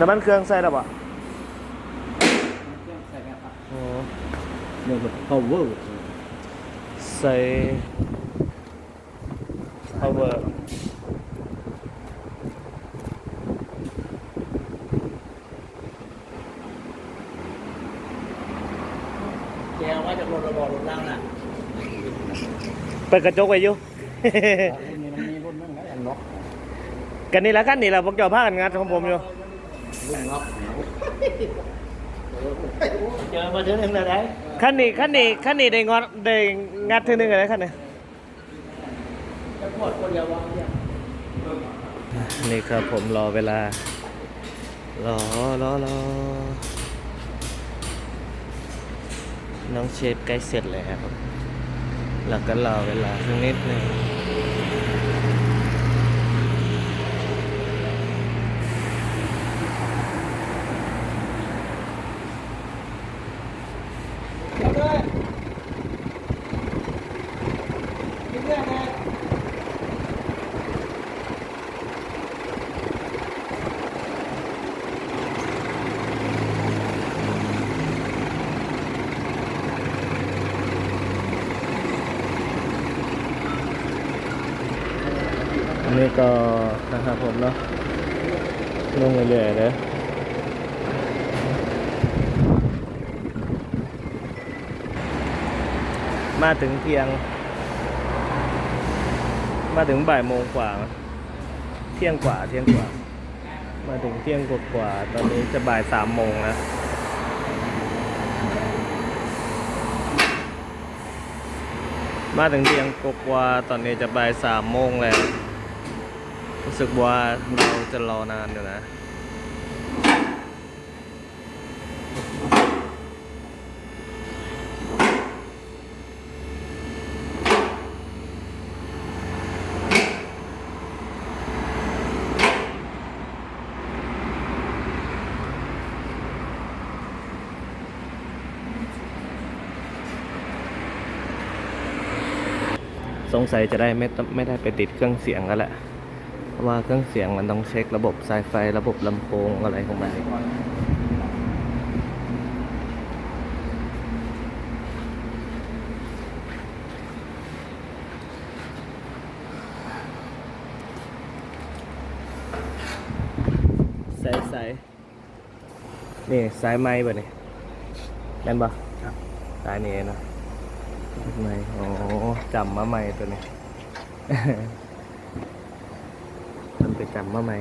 น้ำมันเครื่องใส่แล้วบ่ใส่แบบอ๋อเรื่องแบบ power ใส่ power แกว่าจะรถระบอรถล่างน่ะเปิดกระจกไว้อยู่ รุ่นนี้มันมีรุ่นนึงนะอันล็อกกันนี่ละกันนี่ละพวกเจ้าพากันงัดของผมอยู่ รุ่นล็อกเจอมาถึงหนึ่งเลยได้ขั้นนี้ขั้นนี้ขั้นนี้ได้งอดได้งัดเทีนึงอะไรขั้นนี้จะปวดคนเดียววางเนี่ยนี่ครับผมรอเวลารอรอรอน้องเชฟใกล้เสร็จแล้วครับแล้วก็รอเวลาสักนิดหนึ่ง เอาเลยกินเรื่องเลย อั นี้ก็นะครับผมเนาะลงเรื่อยๆเลยมาถึงเที่ยง มาถึงบ่ายโมงกว่า เที่ยงกว่าเที่ยงกว่า มาถึงเที่ยงกว่าตอนนี้จะบ่ายสามโมงแล้วมาถึงเที่ยงกว่าตอนนี้จะบ่ายสามโมงแล้ว รู้สึกว่าเราจะรอนานอยู่นะสงสัยจะได้ไม่ต้องไม่ได้ไปติดเครื่องเสียงกันแหละ ว่าเครื่องเสียงมันต้องเช็คระบบสายไฟระบบลำโพงอะไรของมันสายสายนี่สายไม้ป่ะนี่แม่นปะสายนี้เนาะไม่โอ้จำมาใหม่ตัวนี้มัน ไปจำมาใหม่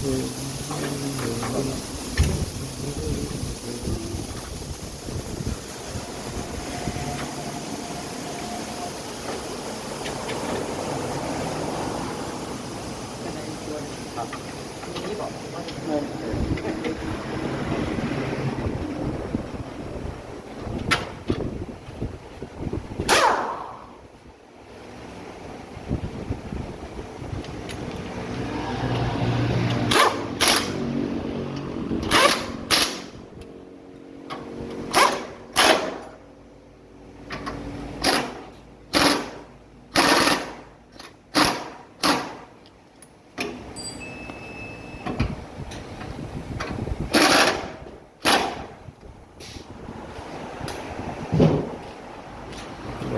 あっ。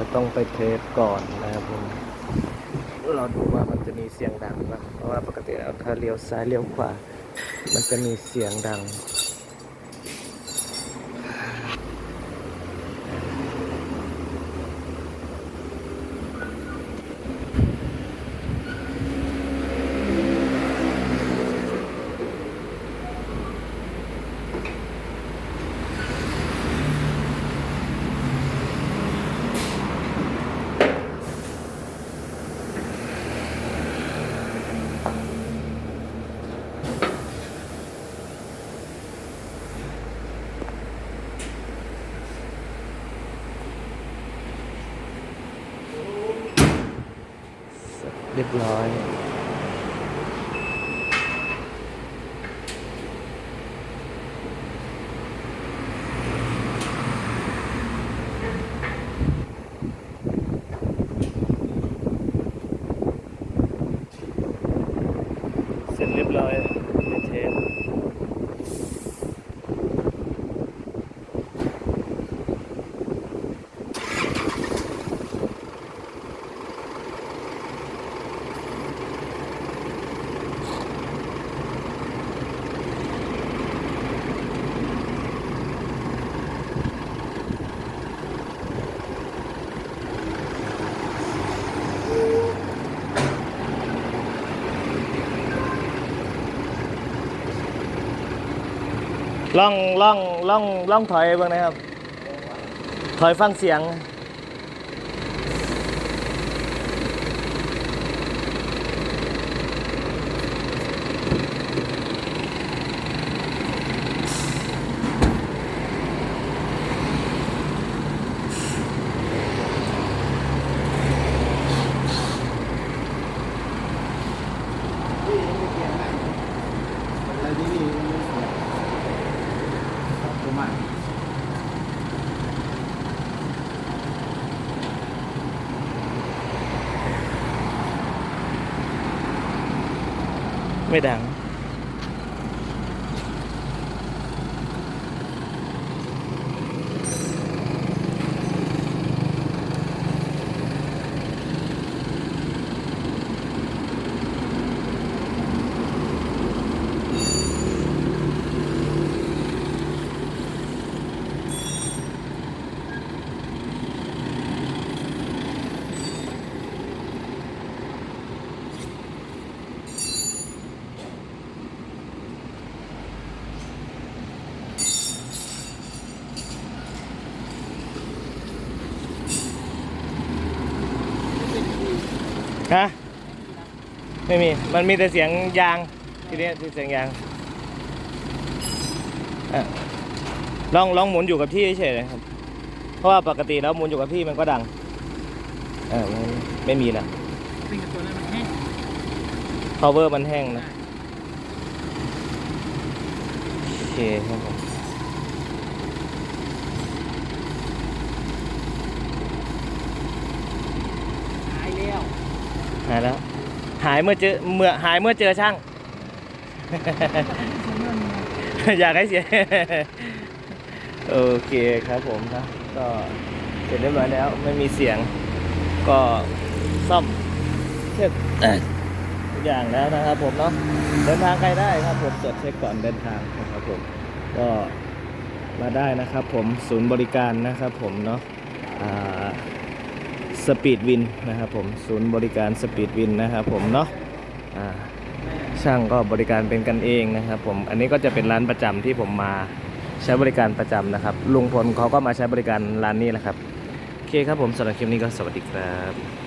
เดี๋ยวต้องไปเทสก่อนนะครับผมเราดูว่ามันจะมีเสียงดังไหมเพราะว่าปกติแล้วถ้าเลี้ยวซ้ายเลี้ยวขวา มันจะมีเสียงดัง เรียบร้อยเสร็จเรียบร้อยในเทป ล่องล่องล่องล่องถอยเบ้างนะครับ ถอยฟังเสียง อะไรที่นี่มันไม่เสียประมาณ ไม่ดัง ฮะไม่มี มันมีแต่เสียงยาง ทีนี้คือเสียงยางอะลองลองหมุนอยู่กับที่เฉยๆเลยครับ เพราะว่าปกติแล้วหมุนอยู่กับที่มันก็ดังเออไม่ไม่มีแล้วเป็นกับตัวนั้นมันแห้ง power มันแห้งนะ โอเคครับผม หายแล้ว หายแล้ว หายเมื่อเจอเมื่อหายเมื่อเจอช่าง อยากให้เสีย โอเคครับผมนะก็เสร็จเรียบร้อยแล้วไม่มีเสียง ก็ซ่อมเช็คทุกอย่างแล้วนะครับผมเนาะเดินทางใครได้ครับผมตรวจเช็คก่อนเดินทางนะครับผมก็มาได้นะครับผมศูนย์บริการนะครับผมเนาะ สปีดวินนะครับผมศูนย์บริการสปีดวินนะครับผมเนาะช่างก็บริการเป็นกันเองนะครับผมอันนี้ก็จะเป็นร้านประจำที่ผมมาใช้บริการประจำนะครับลุงพลเขาก็มาใช้บริการร้านนี้แหละครับโอเคครับผมสำหรับคลิปนี้ก็สวัสดีครับ